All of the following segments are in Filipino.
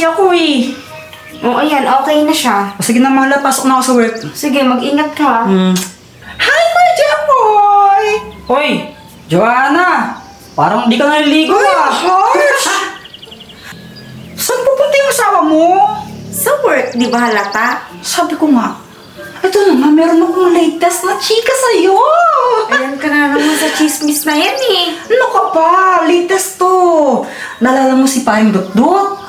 kasi ako eh. Oo, ayan, okay na siya. O, sige na mahal, pasok na ako sa work. Sige, mag-ingat ka. Hmm. Hi, Kuya Japoy! Hoy, Joanna! Parang di ka naliligo ah. Harsh! Saan pupunta yung asawa mo? Sa work, di ba halata? Sabi ko nga, ito na nga, meron akong latest na chika sa'yo. Ayan ka na naman sa chismis na yan eh. Ano ka ba? Latest to. Nalala mo si Paring Dot-Dot? Oo.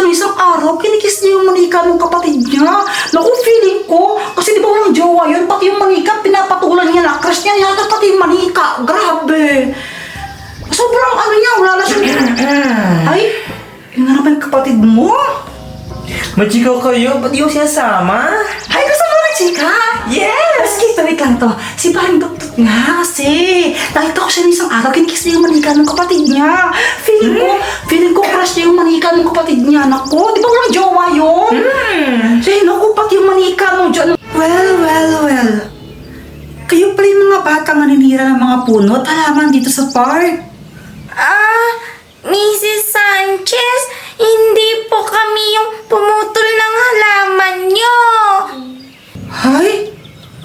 Siya ng isang araw, kinikiss niya yung manika ng kapatid niya. Naku, feeling ko, kasi di ba walang jowa yun, pati yung manika, pinapatulan niya na crush niya, yata pati yung manika. Grabe. Sobrang ano niya, wala na siya. Ay, yun na naman yung kapatid mo. Machikaw kayo? Ba't ko sinasama? Ay, gusto mo na, chika? Yes! Wait, wait lang to. Si Paring Dot-Dot nga kasi. Nakita ko siya ng isang araw, kinikiss niya yung manika ng kapatid niya. Feeling ko, feeling ko crush niya yung manika ng kapatid niya. Naku, di ba walang jowa yun? Hmm. Say, naku, pati yung manika mo dyan. Well, well, well. Kayo pala yung mga batang naninira ng mga puno at halaman dito sa park. Ah, Mrs. Sanchez, hindi po kami yung pumutol ng halaman nyo. Hay,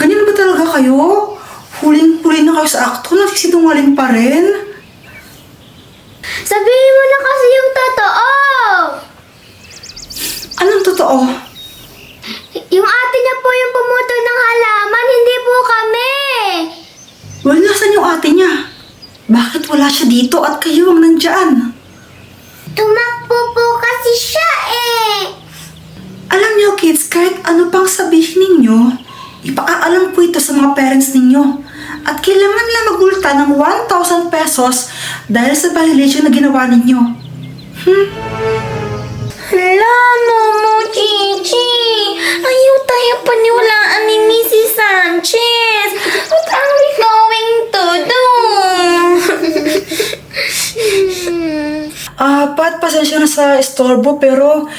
ganyan ba talaga kayo? Huling-huli na kayo sa akto, nagsisinungaling pa rin? Sabihin mo na kasi yung totoo! Anong totoo? Yung ate niya po yung pumutol ng halaman, hindi po kami! Well, nasan yung ate niya? Bakit wala siya dito at kayo ang nandyan? Tumakbo po kasi siya eh! Alam niyo kids, kahit ano pang sabihin ninyo, ipakaalam po ito sa mga parents ninyo. At kailangan lang magulta ng 1,000 pesos dahil sa violation na ginawa ninyo. Hmm? Hala, Momo Chichi. Ayaw tayo paniwalaan ni Mrs. Sanchez. What are we going to do? Ah, Pat, pasensya na sa istorbo pero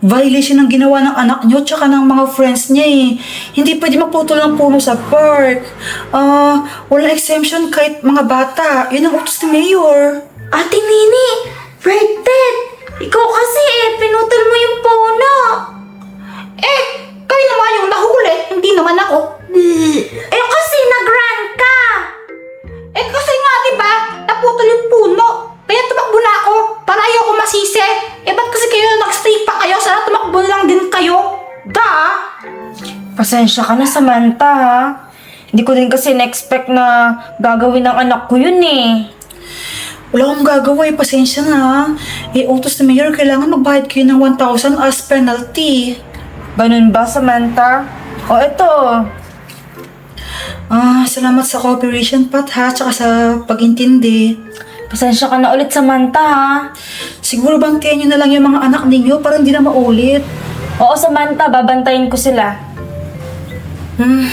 violation ang ginawa ng anak nyo tsaka ng mga friends niya eh. Hindi pwede magputol ng puno sa park. Ah, wala exemption kahit mga bata. Yun ang utos ni Mayor. Ate Nini, Ted, ikaw kasi eh, pinutol mo yung puno. Eh, kayo naman yung nahuli, hindi naman ako. Eh Pasensya ka na, Samantha, ha? Hindi ko din kasi na-expect na gagawin ng anak ko yun eh. Wala akong gagawa eh, pasensya na. ha. Eh, utos ni Mayor, kailangan magbayad kayo ng 1,000 as penalty. Ganun ba, Samantha? O, eto. Ah, salamat sa cooperation, Pat, ha? Tsaka sa pag-intindi. Pasensya ka na ulit, Samantha, ha? Siguro bantayan nyo na lang yung mga anak ninyo para hindi na maulit. Oo, Samantha, babantayin ko sila. Hmm.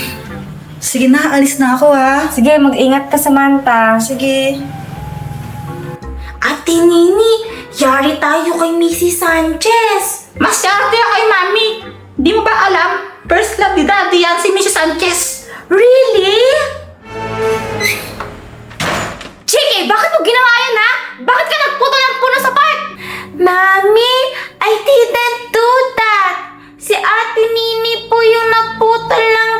Sige na, alis na ako, ha? Sige, mag-ingat ka, Samantha. Sige. Ate Nini, yari tayo kay Mrs. Sanchez. Mas arte kay Mami. Di mo ba alam? First love ni Daddy yan si Mrs. Sanchez. Really? Chiki, bakit mo ginawa yan, ha? Bakit ka nagputol ng puno sa park? Mami, I didn't do that. Si Ate Nini po yung nagputol ng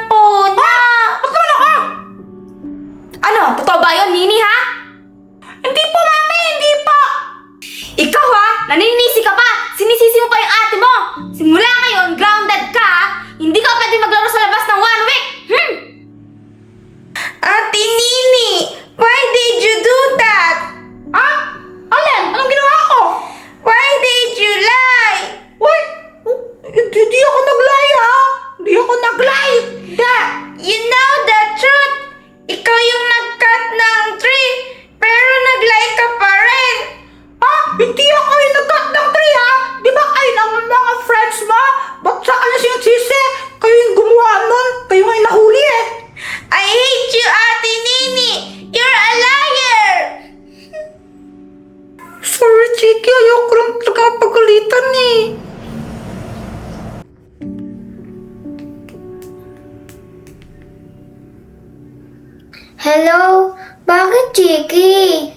Bakit, Chiki?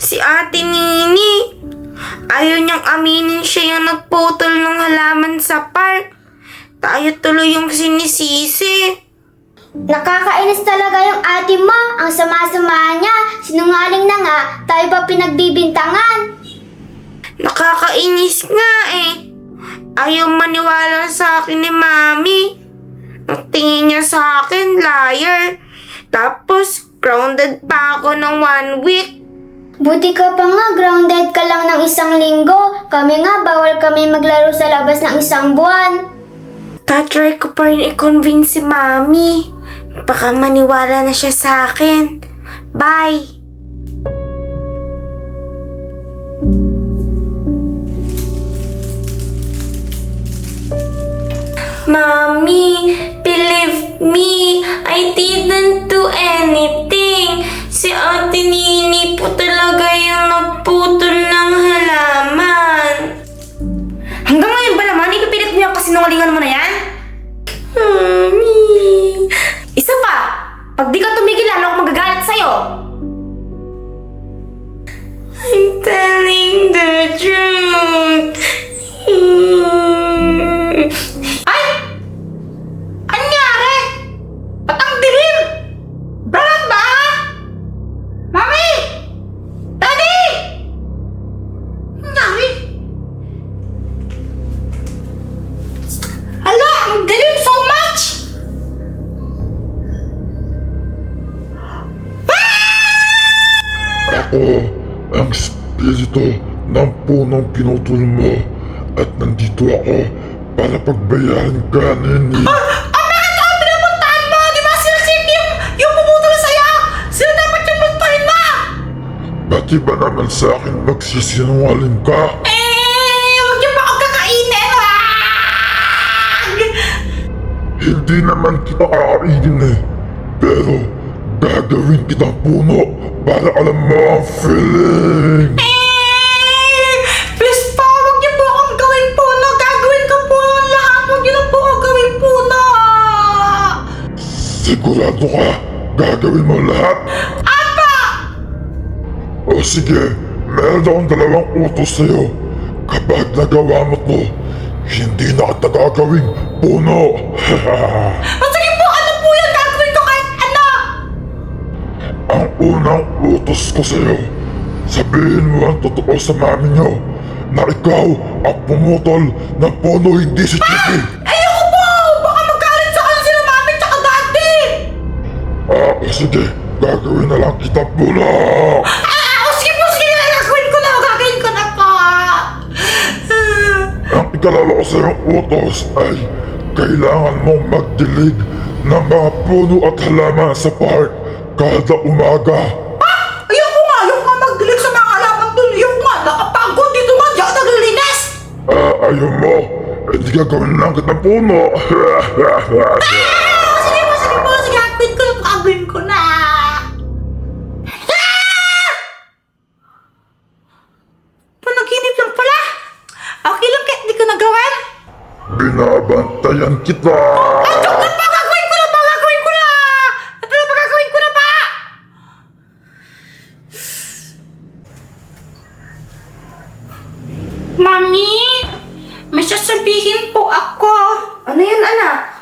Si Ate Nini, Ayaw niyang aminin siya yung nagputol ng halaman sa park. Tayo tuloy yung sinisisi. Nakakainis talaga yung ate mo. Ang sama-sama niya. Sinungaling na nga, tayo pa pinagbibintangan. Nakakainis nga eh. Ayaw maniwala sa akin ni Mami. Ang tingin niya sa akin, liar. Tapos, grounded pa ako ng one week. Buti ka pa nga, grounded ka lang ng isang linggo. Kami nga, bawal kami maglaro sa labas ng isang buwan. Tatry ko pa rin i-convince si Mami. Baka maniwala na siya sa akin. Bye! Mommy, believe me, I didn't do anything. Si Ate Nini po talaga yung nagputol ng halaman. Hanggang ngayon ba naman, ipipilit mo yung kasinungalingan mo na yan? Mommy. Isa pa, pag di ka tumigil, ng pinutol mo at nandito ako para pagbayaran ka, Nini. Ah, bakit ako pinapuntahan mo? Di ba sila si yung, yung pumutol sa'yo? Sila dapat yung puntahin mo! Pati ba naman sa akin magsisinungaling ka? Eh, huwag niyo pa ako kakainin! Wag! Hindi naman kita kakainin eh. Pero gagawin kitang puno para alam mo ang feeling. Sigurado ka gagawin mo lahat? Apa! O sige, meron akong dalawang utos sa'yo. Kapag nagawa mo to, hindi na kita gagawing puno. O sige po, ano po yung gagawin ko kahit ano? Ang unang utos ko sa'yo, sabihin mo ang totoo sa mami niyo na ikaw ang pumutol ng puno hindi si Chicky. Ayoko sige, gagawin na lang kita puno. Ah, o sige po, sige na. Gagawin ko na. Gagawin ko na po. Ang ikalawa ko sa'yong utos ay kailangan mong magdilig ng mga puno at halaman sa park kada umaga. Ayoko nga. Ayoko nga magdilig sa mga kalaman dun. Ayoko nga. Nakapagod dito nga. Di ako naglilinis. Ah, ayaw mo, hindi gagawin lang kita puno. Ah, Binabantayan kita. Joke lang pa! Gagawin ko na pa! Gagawin ko na! Ito na pa! Gagawin ko na pa! Mami! May sasabihin po ako. Ano yun, anak?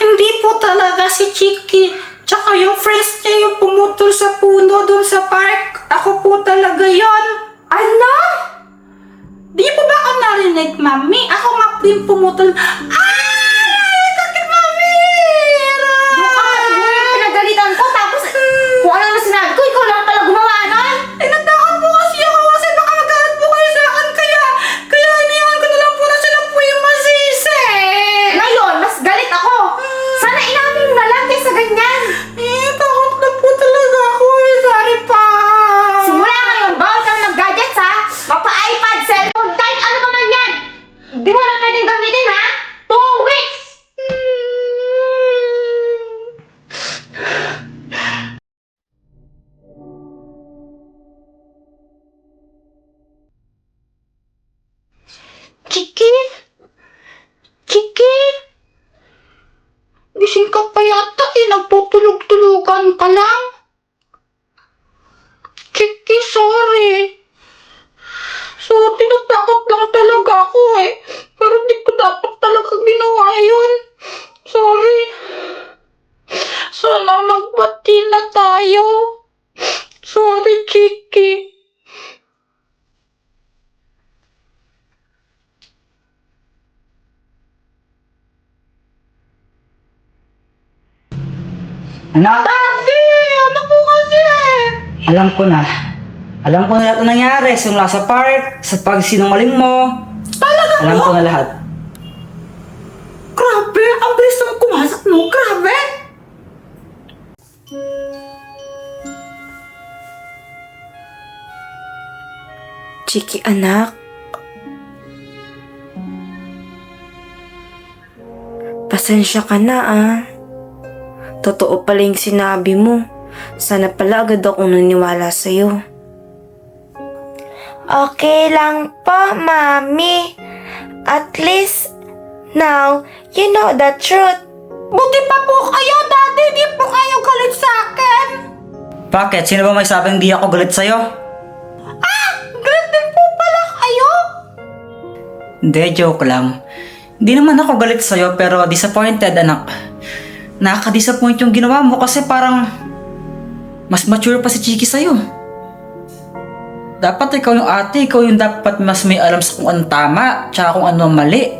Hindi po talaga si Chiki. Tsaka yung friends niya yung pumutol sa puno doon sa park. Ako po talaga yon. Ano? Di po ba ako narinig, Mami? Ako nga po yung. Ay! Sakit, Mami! Yung kapatid mo yung pinagalitan ko, tapos kung ano na sinabi ko, ikaw lang pala gumawa nun. Eh, natakot po kasi ako kasi baka magalit po kayo sa akin. Kaya, kaya iniwan ko na lang po na sila po yung masisi. Ngayon, mas galit ako. Sana inamin mo na lang kaysa ganyan. Eh, takot na po talaga ako eh. Sorry pa. Simula ngayon, bawal kang mag-gadgets ha. Mapa-iPad, cellphone, kahit ano pa man yan. Di mo na pwedeng gamitin ha. Two weeks. Chiki? Chiki? Gising ka pa yata eh. Nagputulog-tulugan ka lang. Chiki, sorry. So, tinatakot lang talaga ako eh. Pero di ko dapat talaga ginawa yun. Sorry. Sana magbati na tayo. Sorry, Chiki. Anak, Daddy! Ano po kasi? alam ko na. Alam ko na lahat na nangyari. Simula sa park, sa pagsinungaling mo. Talaga Alam ko na lahat. Grabe! Ang bilis naman kumasak mo. Grabe! Chiki anak. Pasensya ka na ah. Totoo pala yung sinabi mo. Sana pala agad ako naniwala sa'yo. Okay lang po, Mami. At least, now, you know the truth. Buti pa po kayo, Daddy! Di galit sa akin! Bakit? Sino ba may sabing di ako galit sa'yo? Galit din po pala kayo! Hindi, joke lang. Hindi naman ako galit sa'yo pero disappointed anak. Nakaka-disappoint yung ginawa mo kasi parang mas mature pa si Chiki sa'yo. Dapat ikaw yung ate, ikaw yung dapat mas may alam sa kung ano tama, tsaka kung ano mali.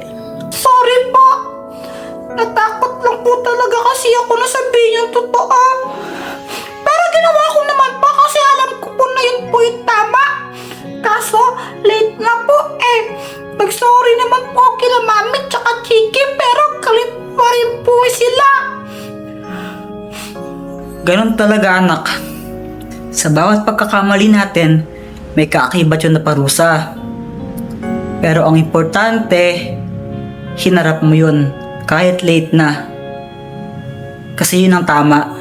Sorry po! Lang po talaga kasi ako na sabihin yung totoo. Pero ginawa ko naman pa kasi alam ko po na yun po yung tama. Kaso, late na po eh. Nag-sorry naman po kila mami tsaka chiki pero galit pa rin po sila. Ganon talaga anak. Sa bawat pagkakamali natin, may kaakibat yun na parusa. Pero ang importante, hinarap mo yun kahit late na. Kasi yun ang tama.